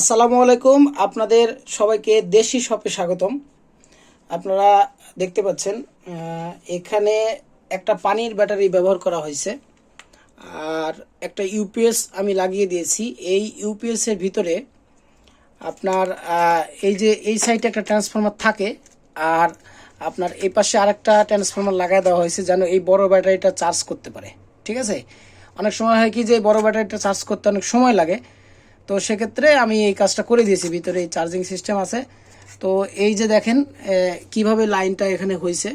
আসসালামু আলাইকুম। আপনাদের সবাইকে দেশি শপে স্বাগতম। আপনারা দেখতে পাচ্ছেন এখানে একটা পানির ব্যাটারি ব্যবহার করা হয়েছে। আর একটা ইউপিএস আমি লাগিয়ে দিয়েছি। এই ইউপিএস এর ভিতরে আপনার এই যে এই সাইডে একটা ট্রান্সফরমার থাকে, আর আপনার এই পাশে আরেকটা ট্রান্সফরমার লাগাই দেওয়া হয়েছে যেন এই বড় ব্যাটারিটা চার্জ করতে পারে। ঠিক আছে? অনেক সময় হয় কি যে বড় ব্যাটারিটা চার্জ করতে অনেক সময় লাগে তো সেক্ষেত্রে আমি এই কাজটা করে দিয়েছি, ভিতরে এই চার্জিং সিস্টেম আছে। তো এই যে দেখেন কীভাবে লাইনটা এখানে হয়েছে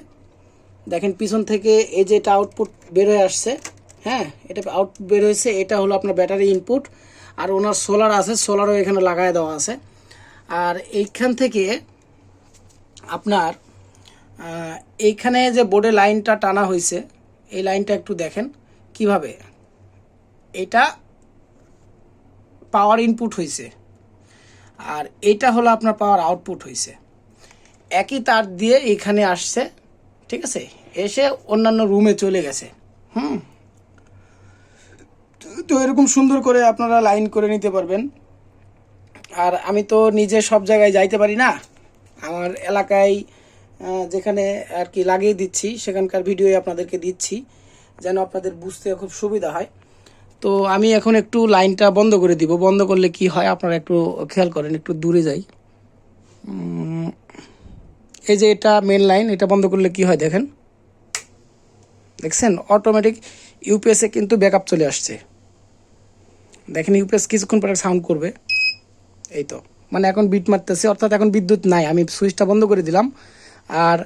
দেখেন, পিছন থেকে এই যে এটা আউটপুট বের হয়ে আসছে হ্যাঁ এটা আউটপুট বের হয়েছে এটা হলো আপনার ব্যাটারি ইনপুট আর ওনার সোলার আছে সোলারও এখানে লাগায় দেওয়া আছে। আর এইখান থেকে আপনার এইখানে যে বোর্ডে লাইনটা টানা হয়েছে এই লাইনটা একটু দেখেন, কীভাবে? এটা পাওয়ার ইনপুট হয়েছে আর এটা হলো আপনার পাওয়ার আউটপুট হয়েছে একই তার দিয়ে এখানে আসছে, ঠিক আছে? এসে অন্যান্য রুমে চলে গেছে। হুম? তো- এরকম সুন্দর করে আপনারা লাইন করে নিতে পারবেন। আর আমি তো নিজে সব জায়গায় যাইতে পারি না। আমার এলাকায় যেখানে আর কি লাগিয়ে দিচ্ছি, সেখানকার ভিডিও আপনাদেরকে দিচ্ছি, যেন আপনাদের বুঝতে খুব সুবিধা হয়। তো আমি এখন একটু লাইনটা বন্ধ করে দিব। বন্ধ করলে কি হয়? আপনারা একটু খেয়াল করেন, একটু দূরে যাই। এই যে এটা মেন লাইন এটা বন্ধ করলে কি হয় দেখেন? দেখছেন? অটোমেটিক ইউপিএসে কিন্তু ব্যাকআপ চলে আসছে। দেখেন ইউপিএস কিছুক্ষণ পরে সাউন্ড করবে। এই তো। মানে এখন বিট মারতেছে, অর্থাৎ এখন বিদ্যুৎ নাই। আমি সুইচটা বন্ধ করে দিলাম। আর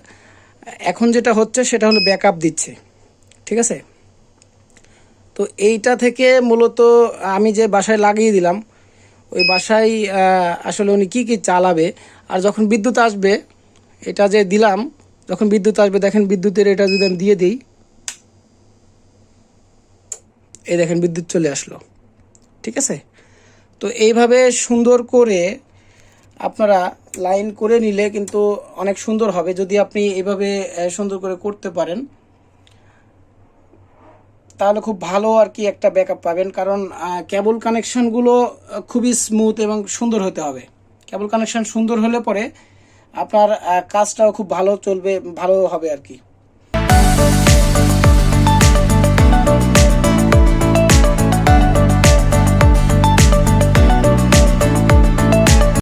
এখন যেটা হচ্ছে, সেটা হলো ব্যাকআপ দিচ্ছে। ঠিক আছে? তো এইটা থেকে মূলত আমি যে বাসায় লাগিয়ে দিলাম, ওই বাসায় আসলে উনি কী কী চালাবে, আর যখন বিদ্যুৎ আসবে, এটা যে দিলাম, যখন বিদ্যুৎ আসবে, দেখেন বিদ্যুতের এটা যদি আমি দিয়ে দিই, এই দেখেন বিদ্যুৎ চলে আসলো, ঠিক আছে? তো এইভাবে সুন্দর করে আপনারা লাইন করে নিলে কিন্তু অনেক সুন্দর হবে, যদি আপনি এভাবে সুন্দর করে করতে পারেন। তাহলে খুব ভালো আর কি একটা ব্যাকআপ পাবেন। কারণ কেবল কানেকশনগুলো খুবই স্মুথ এবং সুন্দর হতে হবে। কেবল কানেকশন সুন্দর হলে পরে আপনার কাজটাও খুব ভালো চলবে, ভালো হবে আর কি।